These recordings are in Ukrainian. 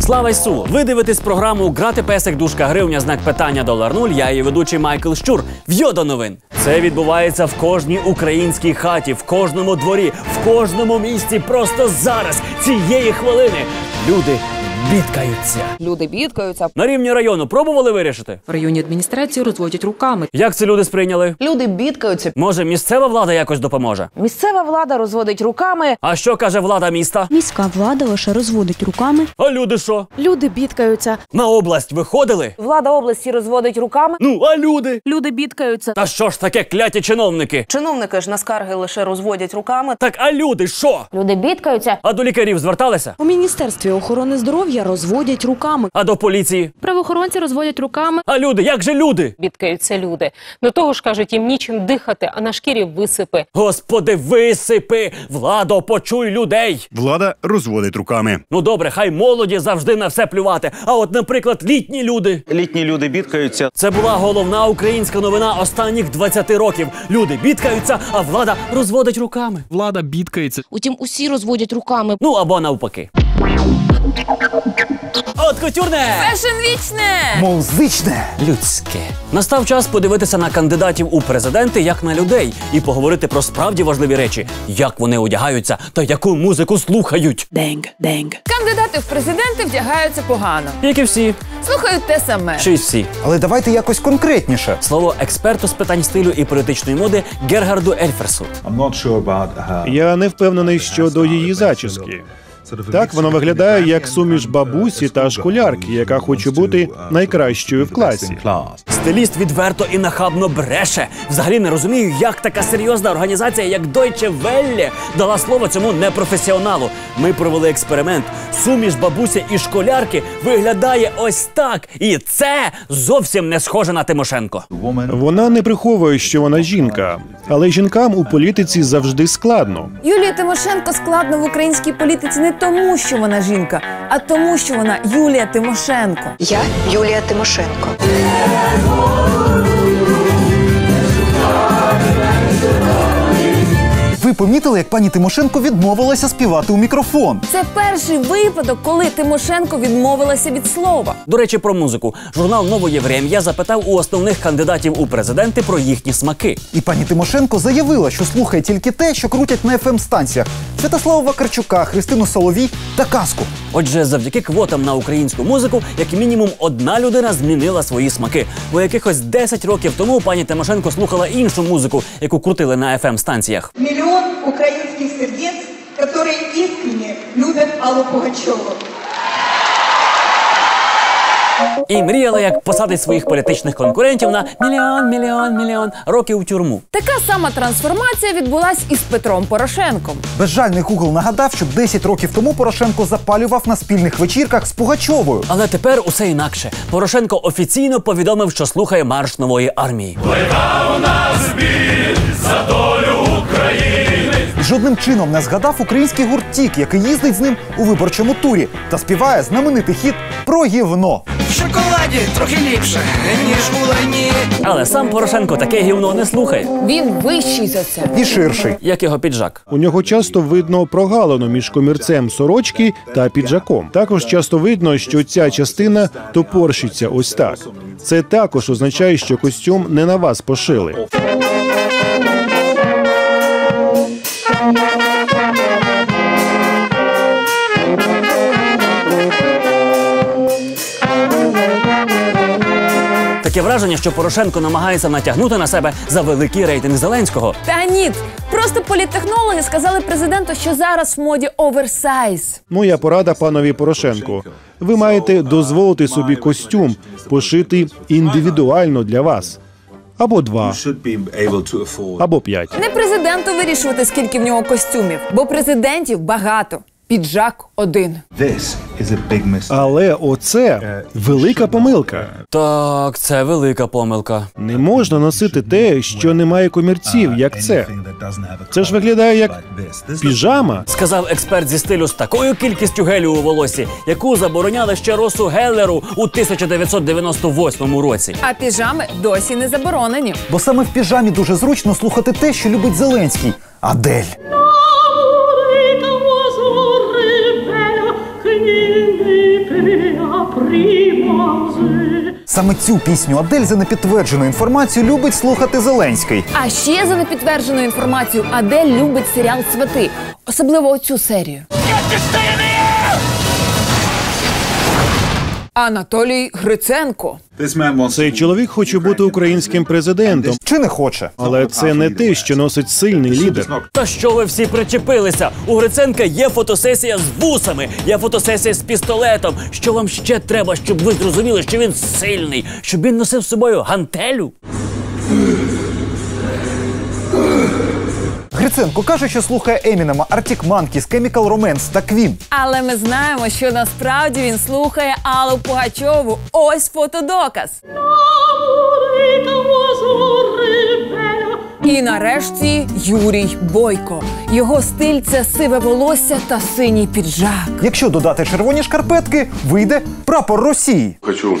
Слава Ісу! Ви дивитесь програму Грати песик дужка гривня знак питання долар нуль. Я її ведучий Майкл Щур. В'йо до новин. Це відбувається в кожній українській хаті, в кожному дворі, в кожному місті. Просто зараз, цієї хвилини. Люди бідкаються. Люди бідкаються. На рівні району пробували вирішити? В районі адміністрації розводять руками. Як це люди сприйняли? Люди бідкаються. Може, місцева влада якось допоможе? Місцева влада розводить руками. А що каже влада міста? Міська влада лише розводить руками. А люди що? Люди бідкаються. На область виходили? Влада області розводить руками. Ну, а люди? Люди бідкаються. Та що ж таке кляті чиновники? Чиновники ж на скарги лише розводять руками. Так, а люди що? Люди бідкаються. А до лікарів зверталися? У міністерстві охорони здоров'я розводять руками. А до поліції? Правоохоронці розводять руками. А люди, як же люди? бідкаються люди. До того ж кажуть, їм нічим дихати, а на шкірі висипи. Господи, висипи! Владо, почуй людей! Влада розводить руками. Ну добре, хай молоді завжди на все плювати. А от, наприклад, літні люди. Літні люди бідкаються. Це була головна українська новина останніх 20 років. Люди бідкаються, а влада розводить руками. Влада бідкається. Утім, усі розводять руками. Ну або навпаки. От кутюрне! Фешн вічне! Музичне. Людське. Настав час подивитися на кандидатів у президенти як на людей і поговорити про справді важливі речі, як вони одягаються та яку музику слухають. Денг, денг. Кандидати в президенти вдягаються погано. Як і всі, Слухають те саме. чи й всі. Але давайте якось конкретніше. Слово експерту з питань стилю і політичної моди Гергарду Ельферсу. Я не впевнений щодо її зачіски. Так воно виглядає як суміш бабусі та школярки, яка хоче бути найкращою в класі. Стиліст відверто і нахабно бреше. Взагалі не розумію, як така серйозна організація, як Deutsche Welle, дала слово цьому непрофесіоналу. Ми провели експеримент. Суміш бабуся і школярки виглядає ось так. І це зовсім не схоже на Тимошенко. Вона не приховує, що вона жінка, але жінкам у політиці завжди складно. Юлії Тимошенко складно в українській політиці не тому, що вона жінка, а тому, що вона Юлія Тимошенко. Я Юлія Тимошенко. Помітили, як пані Тимошенко відмовилася співати у мікрофон? Це перший випадок, коли Тимошенко відмовилася від слова. До речі, про музику. Журнал Новоє Врем'я запитав у основних кандидатів у президенти про їхні смаки. І пані Тимошенко заявила, що слухає тільки те, що крутять на fm станціях Святослава Вакарчука, Христину Соловій та казку. Отже, завдяки квотам на українську музику, як мінімум одна людина змінила свої смаки. Бо якихось 10 років тому пані Тимошенко слухала іншу музику, яку крутили на fm станціях Миллион украинских сердец, которые искренне любят Аллу Пугачеву. і мріяла, як посадить своїх політичних конкурентів на мільйон, мільйон, мільйон років у тюрму. Така сама трансформація відбулась із Петром Порошенком. Безжальний Google нагадав, що 10 років тому Порошенко запалював на спільних вечірках з Пугачовою. Але тепер усе інакше. Порошенко офіційно повідомив, що слухає марш нової армії. І жодним чином не згадав український гурт «Тік», який їздить з ним у виборчому турі та співає знаменитий хіт про гівно. В шоколаді трохи ліпше, ніж у лайні. Але сам Порошенко таке гівно не слухає, Він вищий за це. І ширший. як його піджак. У нього часто видно прогалину між комірцем сорочки та піджаком. Також часто видно, що ця частина топорщиться ось так. Це також означає, що костюм не на вас пошили. Таке враження, що Порошенко намагається натягнути на себе за великий рейтинг Зеленського. Та ні, просто політтехнологи сказали президенту, що зараз в моді оверсайз. Моя порада панові Порошенко. Ви маєте дозволити собі костюм пошитий індивідуально для вас. Або два, або п'ять. Не президенту вирішувати, скільки в нього костюмів, бо президентів багато. Піджак один. Але оце велика помилка. Так, це велика помилка. Не можна носити те, що не має комірців, як це. Це ж виглядає як піжама. Сказав експерт зі стилю з такою кількістю гелю у волосі, яку забороняли ще Росу Геллеру у 1998 році. А піжами досі не заборонені. Бо саме в піжамі дуже зручно слухати те, що любить Зеленський. Адель. Саме цю пісню Адель за непідтверджену інформацію любить слухати Зеленський. А ще за непідтвердженою інформацією, Адель любить серіал Свати, особливо оцю серію. Анатолій Гриценко. Цей чоловік хоче бути українським президентом, Чи не хоче? але це не те, що носить сильний лідер. Та що ви всі причепилися? У Гриценка є фотосесія з вусами, є фотосесія з пістолетом. Що вам ще треба, щоб ви зрозуміли, що він сильний, щоб він носив з собою гантелю? Гриценко каже, що слухає Емінема, Arctic Monkeys, Chemical Romance та Queen. Але ми знаємо, що насправді він слухає Аллу Пугачову. Ось фотодоказ. І нарешті Юрій Бойко. Його стиль це сиве волосся та синій піджак. Якщо додати червоні шкарпетки, вийде прапор Росії. Хочу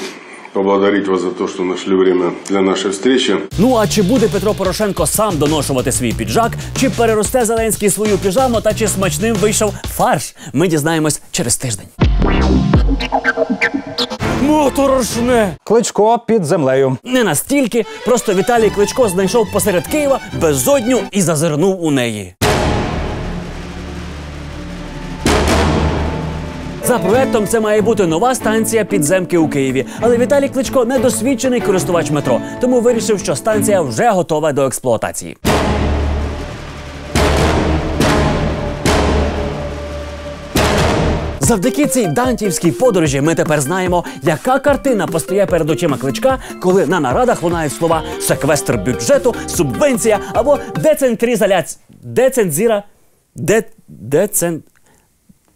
поблагодарить вас за то, что нашли время для нашей встречи. Ну а чи буде Петро Порошенко сам доношувати свій піджак, чи переросте Зеленський свою піжаму, та чи смачним вийшов фарш? Ми дізнаємось через тиждень. Моторошне! Кличко під землею. Не настільки, просто Віталій Кличко знайшов посеред Києва безодню і зазирнув у неї. За проектом це має бути нова станція підземки у Києві. Але Віталій Кличко недосвідчений користувач метро, тому вирішив, що станція вже готова до експлуатації. Завдяки цій дантівській подорожі ми тепер знаємо, яка картина постає перед очима кличка, коли на нарадах лунають слова секвестр бюджету, субвенція або децентрізаляція. Децензіра. Де, децен,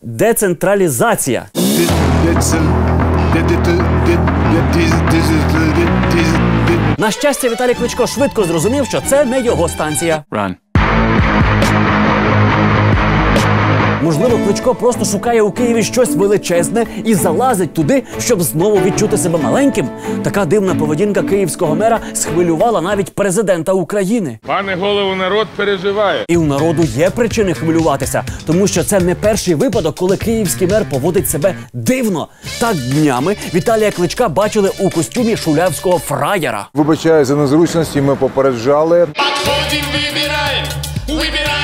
децентралізація. На щастя, Віталій Кличко швидко зрозумів, що це не його станція. Run. Можливо, Кличко просто шукає у Києві щось величезне і залазить туди, щоб знову відчути себе маленьким. Така дивна поведінка київського мера схвилювала навіть президента України. Пане голову, народ переживає. І у народу є причини хвилюватися, тому що це не перший випадок, коли київський мер поводить себе дивно. Так днями Віталія Кличка бачили у костюмі шулявського фраєра. Вибачаю за незручності, ми попереджали. Подходим, выбираем, выбираем, покупаем.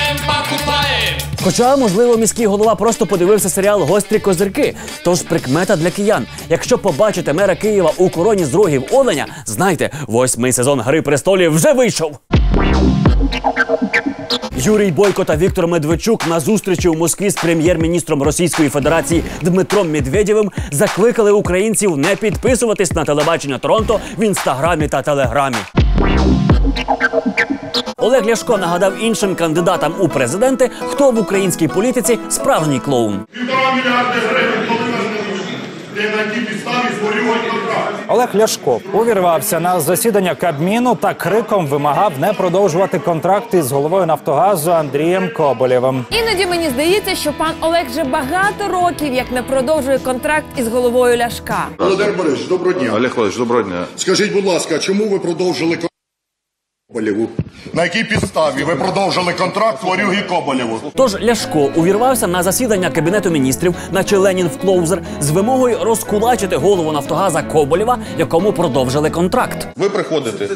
Хоча, можливо, міський голова просто подивився серіал Гострі козирки. Тож прикмета для киян. Якщо побачите мера Києва у короні з рогів Оленя, знайте, восьмий сезон Гри престолів вже вийшов. Юрій Бойко та Віктор Медведчук на зустрічі у Москві з прем'єр-міністром Російської Федерації Дмитром Медведєвим закликали українців не підписуватись на телебачення Торонто в інстаграмі та телеграмі. Олег Ляшко нагадав іншим кандидатам у президенти, хто в українській політиці справжній клоун. Півтора мільярди гривень де на якій підставі створювати контракт. Олег Ляшко увірвався на засідання Кабміну та криком вимагав не продовжувати контракти з головою Нафтогазу Андрієм Коболєвим. Іноді мені здається, що пан Олег вже багато років як не продовжує контракт із головою Ляшка. Володимир Борисович, доброго дня. Олег Владимирович, доброго дня. Скажіть, будь ласка, чому ви продовжили контракт Коболєву? На якій підставі ви продовжили контракт Ворюги Коболєву? Тож Ляшко увірвався на засідання кабінету міністрів, наче Ленін в клоузер, з вимогою розкулачити голову Нафтогаза Коболєва, якому продовжили контракт. Ви приходите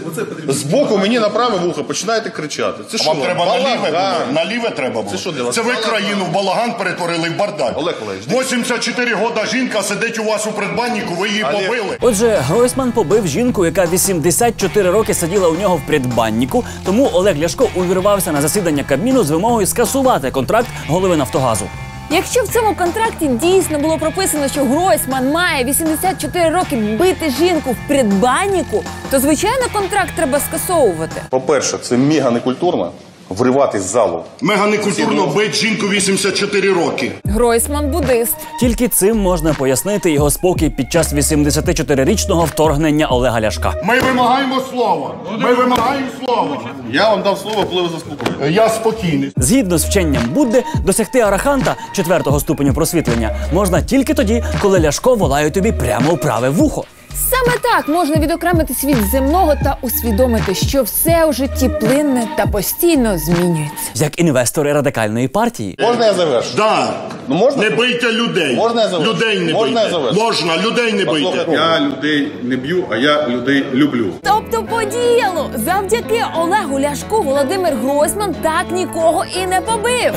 з боку мені на праве вухо починаєте кричати. Це що? Вам треба наліве було? Наліве треба було. Це що для вас? Це ви країну в балаган перетворили в бардак. Олег Валерійович, 84 года жінка сидить у вас у придбаннику, ви її побили. Отже, Гройсман побив жінку, яка 84 роки сиділа у нього в придбанніку. Тому Олег Ляшко увірвався на засідання Кабміну з вимогою скасувати контракт голови Нафтогазу. Якщо в цьому контракті дійсно було прописано, що Гройсман має 84 роки бити жінку в придбанніку, то звичайно контракт треба скасовувати. По-перше, це мега некультурно. Вриватись в залу. Мега некультурно бить жінку 84 роки. Гройсман буддист. Тільки цим можна пояснити його спокій під час 84-річного вторгнення Олега Ляшка. Ми вимагаємо слова. Ми вимагаємо слова. Я вам дав слово, коли ви заспокоїли. Я спокійний. Згідно з вченням Будди, досягти араханта четвертого ступеню просвітлення можна тільки тоді, коли Ляшко волає тобі прямо у праве вухо. Саме так можна відокремитись від земного та усвідомити, що все у житті плинне та постійно змінюється. Як інвестори радикальної партії. Можна я завершу? Да. Ну можна? Не бийте людей. Можна я завершу? Людей не Можна я бийте. завершу? Можна, людей не бийте. Я людей не б'ю, а я людей люблю. Тобто по ділу, завдяки Олегу Ляшку Володимир Гройсман так нікого і не побив.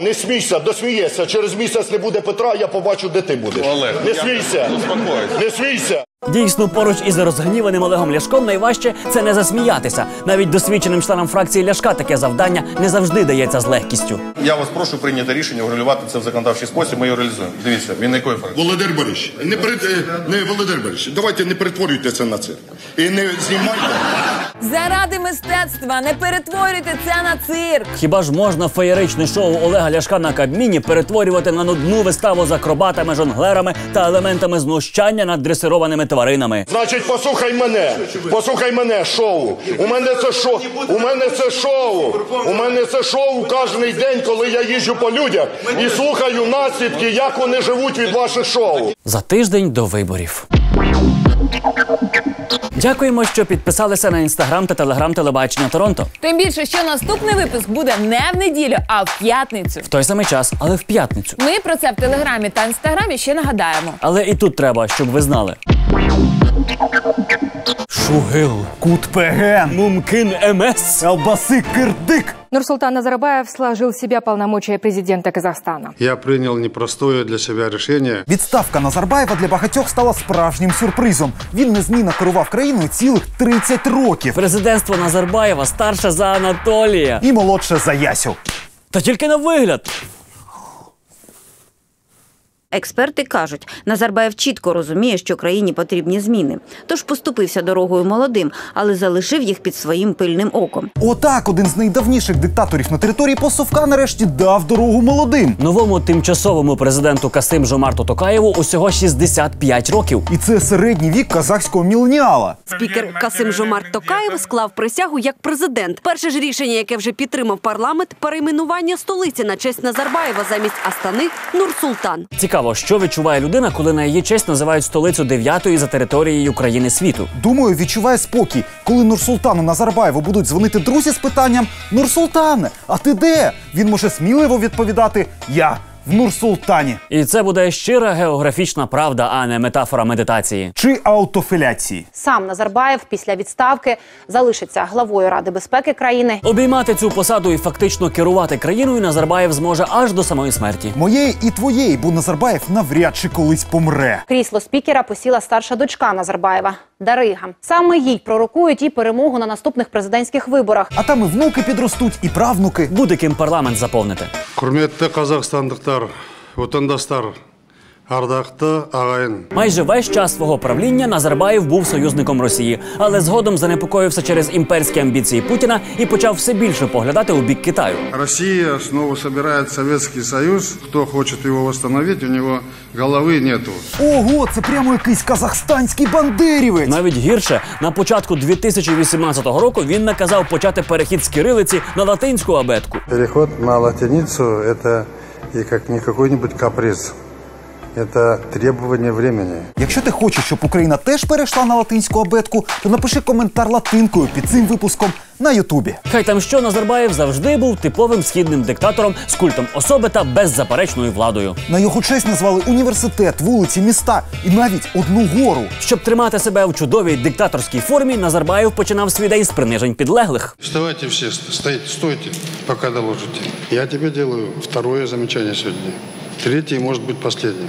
Не смійся, досмієшся. Через місяць не буде Петра, я побачу, де ти будеш. Олег, не я- смійся. Заспокойся. Не смійся. Дійсно, поруч із розгніваним Олегом Ляшком найважче це не засміятися. Навіть досвідченим членам фракції Ляшка таке завдання не завжди дається з легкістю. Я вас прошу прийняти рішення врегулювати це в законодавчий спосіб. Ми його реалізуємо. Дивіться, він на якої фракції? Володимир Борисович, не перед е, не Володимир Борисович, давайте не перетворюйте це на цирк. І не знімайте. Заради мистецтва не перетворюйте це на цирк. Хіба ж можна феєричне шоу Олега Ляшка на Кабміні перетворювати на нудну виставу з акробатами, жонглерами та елементами знущання над дресированими тваринами? Значить, послухай мене. Послухай мене, шоу. У мене це шоу. У мене це шоу. У мене це шоу кожен день, коли я їжджу по людях і слухаю наслідки, як вони живуть від ваших шоу. За тиждень до виборів. Дякуємо, що підписалися на інстаграм та телеграм телебачення Торонто. Тим більше, що наступний випуск буде не в неділю, а в п'ятницю. В той самий час, але в п'ятницю. Ми про це в телеграмі та інстаграмі ще нагадаємо. Але і тут треба, щоб ви знали. Шугил, Кут Мумкин МС. Албаси Кирдик. Нурсултан Назарбаев сложил в себя полномочия президента Казахстана. Я прийняв непростое для себе рішення. Відставка Назарбаєва для багатьох стала справжнім сюрпризом. Він незмінно керував країною цілих 30 років Президентство Назарбаєва старше за Анатолія. і молодше за Ясю. Та тільки на вигляд. Експерти кажуть, Назарбаєв чітко розуміє, що країні потрібні зміни. Тож поступився дорогою молодим, але залишив їх під своїм пильним оком. Отак один з найдавніших диктаторів на території Посовка нарешті дав дорогу молодим. Новому тимчасовому президенту Касим Жомарту Токаєву усього 65 років. І це середній вік казахського міленіала. Спікер Касим Жомарт Токаєв склав присягу як президент. Перше ж рішення, яке вже підтримав парламент, перейменування столиці на честь Назарбаєва замість Астани Нур-Султан. Цікаво, що відчуває людина, коли на її честь називають столицю дев'ятої за територією країни світу. Думаю, відчуває спокій, коли Нурсултану Назарбаєву будуть дзвонити друзі з питанням Нурсултане, а ти де? Він може сміливо відповідати Я в Нурсултані І це буде щира географічна правда, а не метафора медитації. чи аутофіляції. Сам Назарбаєв після відставки залишиться главою Ради безпеки країни. Обіймати цю посаду і фактично керувати країною Назарбаєв зможе аж до самої смерті. Моєї і твоєї, бо Назарбаєв навряд чи колись помре. Крісло спікера посіла старша дочка Назарбаєва Дарига. Саме їй пророкують і перемогу на наступних президентських виборах. А там і внуки підростуть, і правнуки. Буде ким парламент заповнити. Құрметті қазақстандықтар, отандастар, ардақты ағайын. Майже весь час свого правління Назарбаєв був союзником Росії, але згодом занепокоївся через імперські амбіції Путіна і почав все більше поглядати у бік Китаю. Россия снова собирает Советский Союз. Кто хочет его восстановить, у него головы нету. Ого, це прямо якийсь казахстанський бандерівець. Навіть гірше на початку 2018 року він наказав почати перехід з кирилиці на латинську абетку. Переход на латиницу – это и как не какой-нибудь каприз. Это требование времени. Якщо ти хочеш, щоб Україна теж перейшла на латинську абетку, то напиши коментар латинкою під цим випуском на Ютубі. Хай там що Назарбаєв завжди був типовим східним диктатором з культом особи та беззаперечною владою. На його честь назвали університет, вулиці, міста і навіть одну гору. Щоб тримати себе в чудовій диктаторській формі, Назарбаєв починав свій день з принижень підлеглих. Вставайте все, стоите, стойте, пока доложите. Я тебе делаю второе замечание сегодня Третье может быть последним.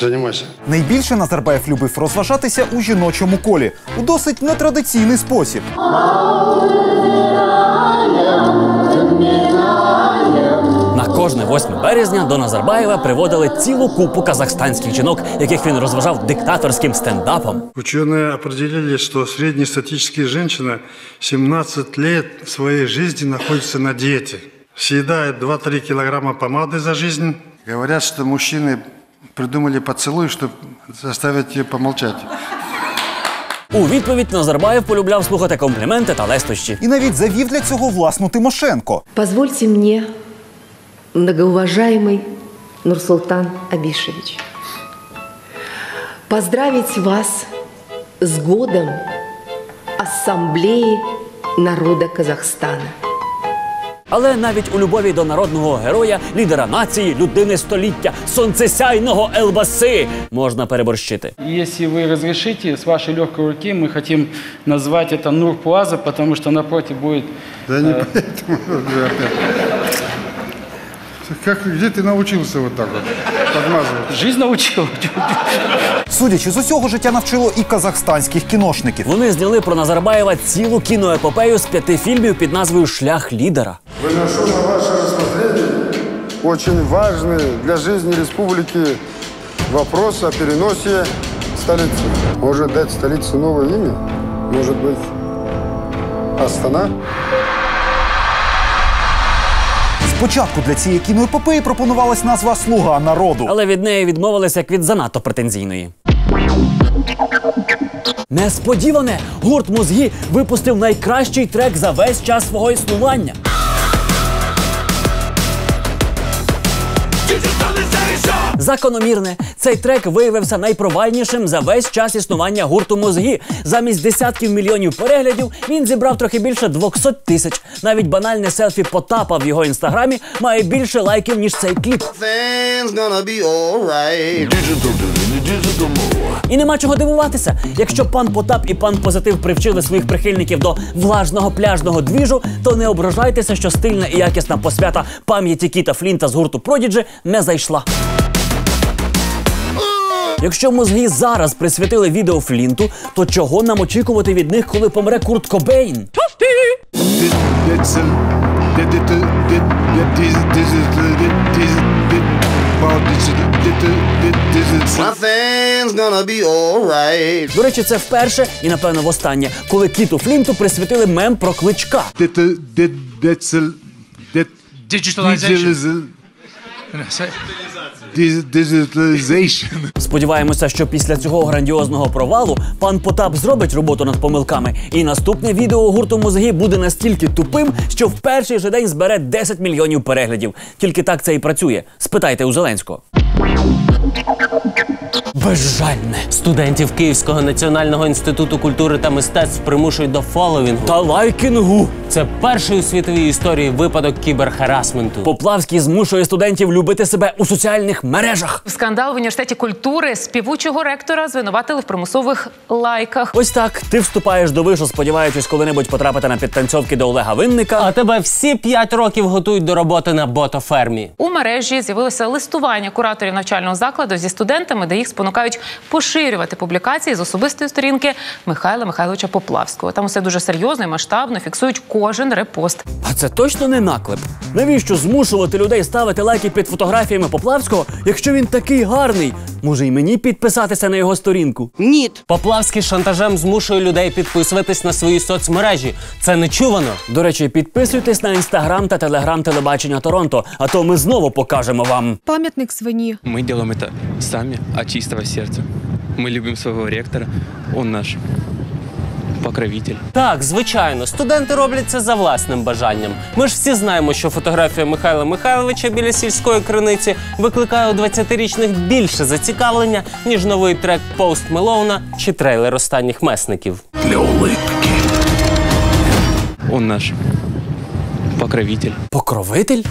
Занимайся. Найбільше Назарбаєв любив розважатися у жіночому колі у досить нетрадиційний спосіб. На кожне 8 березня березня до Назарбаєва приводили цілу купу казахстанських жінок, яких він розважав диктаторським стендапом. Ученые определили, что среднестатическая женщина 17 лет своей жизни находится на диете. Съедает 2-3 килограмма помады за жизнь. Говорят, что мужчины придумали поцелуй, чтобы заставить ее помолчать. У відповідь Назарбаєв полюбляв слухати компліменти та лестощі. І навіть завів для цього власну Тимошенко. Позвольте мне, многоуважаемый Нурсултан Абишевич, поздравить вас с годом Ассамблеи народа Казахстана. Але навіть у любові до народного героя, лідера нації, людини століття, сонцесяйного Елбаси можна переборщити. Если вы разрешите, с вашей легкой руки мы хотим назвать это Нур Плаза, потому что напротив будет... Да не э, поэтому же опять. Как, где ты научился вот так вот подмазывать? Жизнь научила. Судячи з усього, життя навчило і казахстанських кіношників. Вони зняли про Назарбаєва цілу кіноепопею з п'яти фільмів під назвою Шлях лідера. Выношу на ваше рассмотрение очень важный для жизни республики вопрос о переносе столицы. Может дать столице новое имя? Может быть, Астана? Спочатку для цієї кіноепопеї пропонувалась назва Слуга народу. Але від неї відмовилися як від занадто претензійної. Несподіване гурт мозги випустив найкращий трек за весь час свого існування. Закономірне, цей трек виявився найпровальнішим за весь час існування гурту мозги. Замість десятків мільйонів переглядів він зібрав трохи більше 200 тисяч. Навіть банальне селфі Потапа в його інстаграмі має більше лайків, ніж цей кліп. І нема чого дивуватися. Якщо пан Потап і пан Позитив привчили своїх прихильників до влажного пляжного двіжу, то не ображайтеся, що стильна і якісна посвята пам'яті Кіта Флінта з гурту Продіджі не зайшла. Якщо мозги зараз присвятили відео Флінту, то чого нам очікувати від них, коли помре Курт Кобейн? До речі, це вперше і напевно востаннє, коли Кіту Флінту присвятили мем про кличка. Сподіваємося, що після цього грандіозного провалу пан Потап зробить роботу над помилками, і наступне відео гурту мозги буде настільки тупим, що в перший же день збере 10 мільйонів переглядів. Тільки так це і працює. Спитайте у Зеленського. Безжальне. Студентів Київського національного інституту культури та мистецтв примушують до фоловінгу та лайкінгу. Це перший у світовій історії випадок кіберхарасменту. Поплавський змушує студентів любити себе у соціальних мережах. Скандал в університеті культури співучого ректора звинуватили в примусових лайках. Ось так ти вступаєш до вишу, сподіваючись коли-небудь потрапити на підтанцьовки до Олега Винника. А тебе всі п'ять років готують до роботи на ботофермі. У мережі з'явилося листування кураторів навчального закладу зі студентами, де їх спонукають поширювати публікації з особистої сторінки Михайла Михайловича Поплавського. Там усе дуже серйозно і масштабно фіксують кожен репост. А це точно не наклеп. Навіщо змушувати людей ставити лайки під фотографіями Поплавського, якщо він такий гарний? Може, й мені підписатися на його сторінку? Ні. Поплавський шантажем змушує людей підписуватись на свої соцмережі. Це нечувано. До речі, підписуйтесь на інстаграм та телеграм телебачення Торонто, а то ми знову покажемо вам. Памятник свині. Мы делаем это сами, от чистого сердца. Мы любим своего ректора, он наш покровитель. Так, звичайно, студенти роблять це за власним бажанням. Ми ж всі знаємо, що фотографія Михайла Михайловича біля сільської криниці викликає у 20-річних більше зацікавлення, ніж новий трек Пост Мелоуна чи трейлер останніх месників. Для улыбки. Он наш покровитель. Покровитель?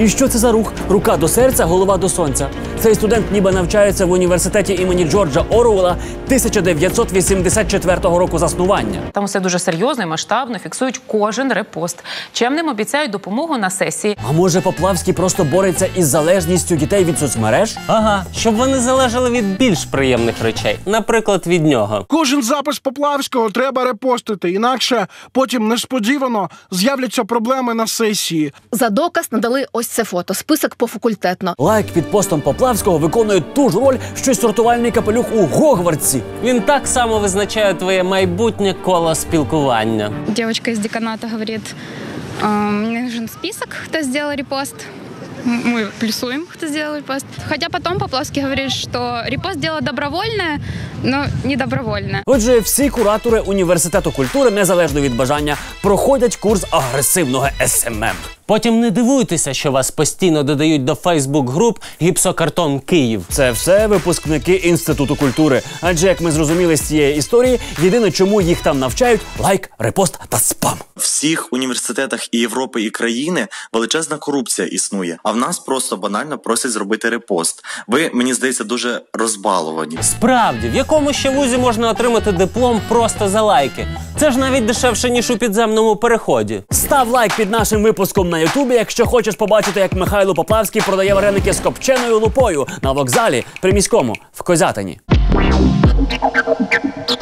І що це за рух? Рука до серця, голова до сонця. Цей студент ніби навчається в університеті імені Джорджа Оруела 1984 року заснування. Там усе дуже серйозно і масштабно фіксують кожен репост. Чемним обіцяють допомогу на сесії. А може Поплавський просто бореться із залежністю дітей від соцмереж? Ага, щоб вони залежали від більш приємних речей, наприклад, від нього. Кожен запис Поплавського треба репостити, інакше потім несподівано з'являться проблеми на сесії. За доказ надали ось це фото. Список пофакультетно. Лайк під постом Поплавського виконує ту ж роль, що й сортувальний капелюх у Гогвартсі. Він так само визначає твоє майбутнє коло спілкування. Дівчинка з деканата говорить, мені нужен список, хто зробив репост. Мы плюсуем, кто сделал репост. Хотя потом Поплавский говорит, что репост дело добровольное, но не добровольное. Отже, всі куратори університету культури, незалежно від бажання, проходять курс агресивного СММ. Потім не дивуйтеся, що вас постійно додають до Фейсбук груп гіпсокартон Київ. Це все випускники інституту культури. Адже як ми зрозуміли з цієї історії, єдине, чому їх там навчають лайк, репост та спам. В всіх університетах і Європи і країни величезна корупція існує. А в нас просто банально просять зробити репост. Ви мені здається дуже розбаловані. Справді, в якому ще вузі можна отримати диплом просто за лайки? Це ж навіть дешевше, ніж у підземному переході. Став лайк під нашим випуском на Ютубі, якщо хочеш побачити, як Михайло Поплавський продає вареники з копченою лупою на вокзалі при міському в Козятині.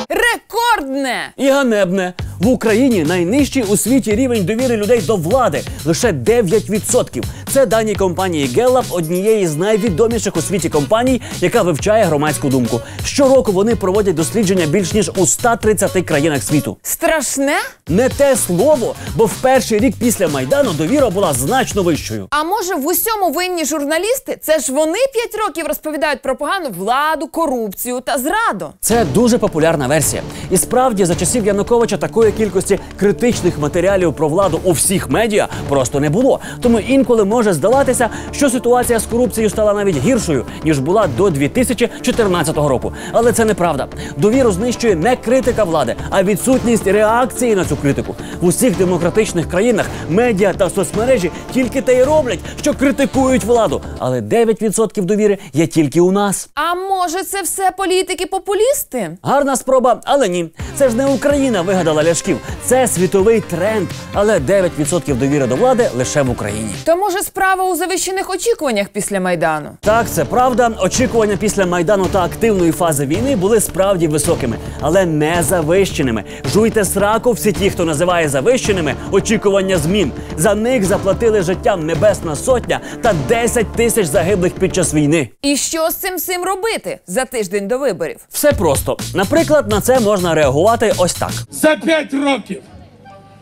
Рекордне! І ганебне. В Україні найнижчий у світі рівень довіри людей до влади лише 9%. Це дані компанії Gallup, однієї з найвідоміших у світі компаній, яка вивчає громадську думку. Щороку вони проводять дослідження більш ніж у 130 країнах світу. Страшне? Не те слово, бо в перший рік після майдану довіра була значно вищою. А може в усьому винні журналісти? Це ж вони п'ять років розповідають про погану владу, корупцію та зраду. Це дуже популярна версія. І справді за часів Януковича такої кількості критичних матеріалів про владу у всіх медіа просто не було. Тому інколи може здаватися, що ситуація з корупцією стала навіть гіршою ніж була до 2014 року. Але це неправда. Довіру знищує не критика влади, а відсутність реакції на цю критику. В усіх демократичних країнах медіа та соцмережі тільки те й роблять, що критикують владу. Але 9% довіри є тільки у нас. А може це все політики-популісти? Гарна спроба, але ні. Це ж не Україна вигадала ляшків. Це світовий тренд. Але 9% довіри до влади лише в Україні. То може справа у завищених очікуваннях після майдану? Так, це правда. Очікування після майдану та активної фази війни були справді високими, але не завищеними. Жуйте сраку всі ті, хто називає завищеними очікування змін. За них заплатили життям Небесна Сотня та 10 тисяч загиблих під час війни. І що з цим всім робити за тиждень до виборів? Все просто. Наприклад, на це можна реагувати ось так. За п'ять років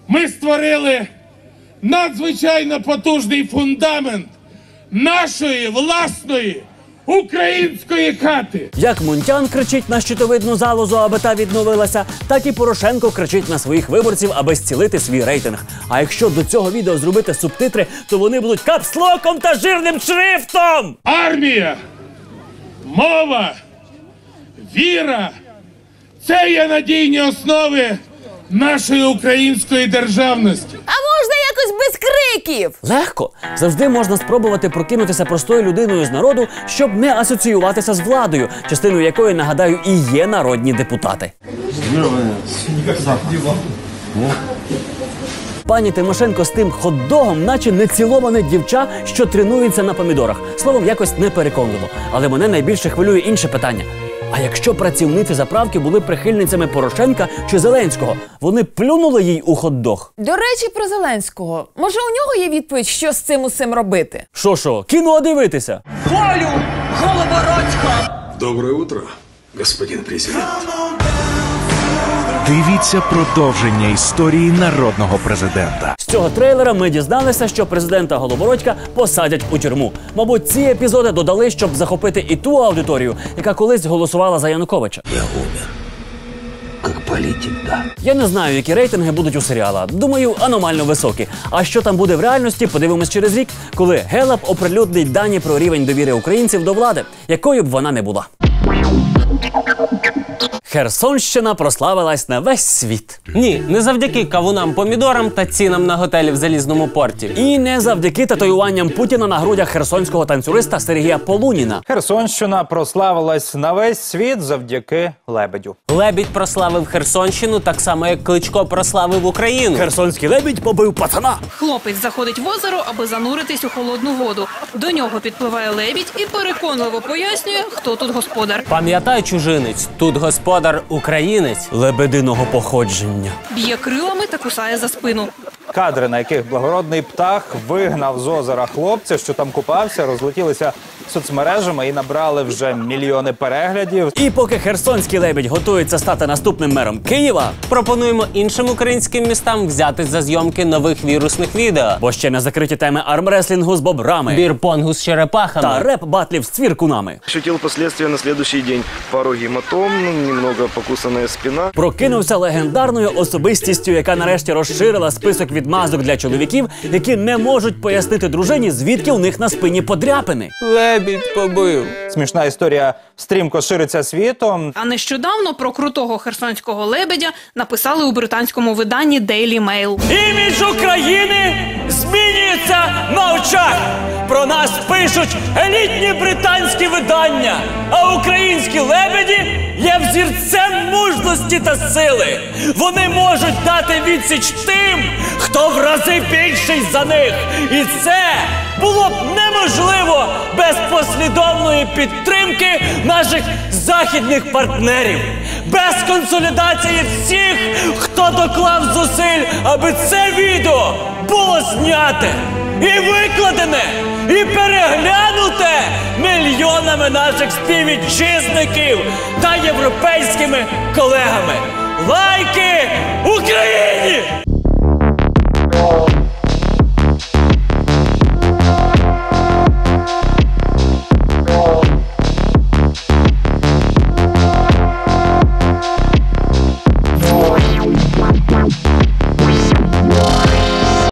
ми створили надзвичайно потужний фундамент нашої власної української хати. Як Мунтян кричить на щитовидну залозу, аби та відновилася, так і Порошенко кричить на своїх виборців, аби зцілити свій рейтинг. А якщо до цього відео зробити субтитри, то вони будуть капслоком та жирним шрифтом. Армія, мова, віра це є надійні основи нашої української державності. А без криків? Легко завжди можна спробувати прокинутися простою людиною з народу, щоб не асоціюватися з владою, частиною якої нагадаю і є народні депутати. Пані Тимошенко з тим хот-догом, наче неціловане дівча, що тренується на помідорах. Словом, якось непереконливо. Але мене найбільше хвилює інше питання. А якщо працівниці заправки були прихильницями Порошенка чи Зеленського, вони плюнули їй у хот-дог? До речі, про Зеленського. Може, у нього є відповідь, що з цим усім робити? Що що, кіно дивитися? Волю, Голобородько! Доброе утро, господин президент. Дивіться продовження історії народного президента. З цього трейлера ми дізналися, що президента Голобородька посадять у тюрму. Мабуть, ці епізоди додали, щоб захопити і ту аудиторію, яка колись голосувала за Януковича. Я умер. Как политик, да. Я не знаю, які рейтинги будуть у серіала. Думаю, аномально високі. А що там буде в реальності, подивимось через рік, коли Гелап оприлюднить дані про рівень довіри українців до влади, якою б вона не була. Херсонщина прославилась на весь світ. Ні, не завдяки кавунам, помідорам та цінам на готелі в залізному порті. І не завдяки татуюванням Путіна на грудях херсонського танцюриста Сергія Полуніна. Херсонщина прославилась на весь світ завдяки лебедю. Лебідь прославив Херсонщину так само, як Кличко прославив Україну. Херсонський лебідь побив пацана. Хлопець заходить в озеро, аби зануритись у холодну воду. До нього підпливає лебідь і переконливо пояснює, хто тут господар. Пам'ятай, чужинець, тут господар українець. Лебединого походження. Б'є крилами та кусає за спину. Кадри, на яких благородний птах вигнав з озера хлопця, що там купався, розлетілися соцмережами і набрали вже мільйони переглядів. І поки херсонський лебідь готується стати наступним мером Києва, Пропонуємо іншим українським містам взятись за зйомки нових вірусних відео. бо ще не закриті теми армреслінгу з бобрами Бірпонгу з черепахами. та реп-батлів з цвіркунами. Ощутил последствия на следующий день. Пару гематом, немного покусанная спина. Прокинувся легендарною особистістю, яка нарешті розширила список відмазок для чоловіків, які не можуть пояснити дружині, звідки у них на спині подряпини. Лебідь побив. Смішна історія стрімко шириться світом. А нещодавно про крутого херсонського лебедя написали у британському виданні Daily Mail. Імідж України змінюється на очах. Про нас пишуть елітні британські видання, а українські лебеді є взірцем мужності та сили. Вони можуть дати відсіч тим, хто в рази більший за них. І це було б неможливо без послідовної підтримки наших західних партнерів, без консолідації всіх, хто доклав зусиль, аби це відео було зняте і викладене, і переглянуте мільйонами наших співвітчизників та європейськими колегами. Лайки Україні!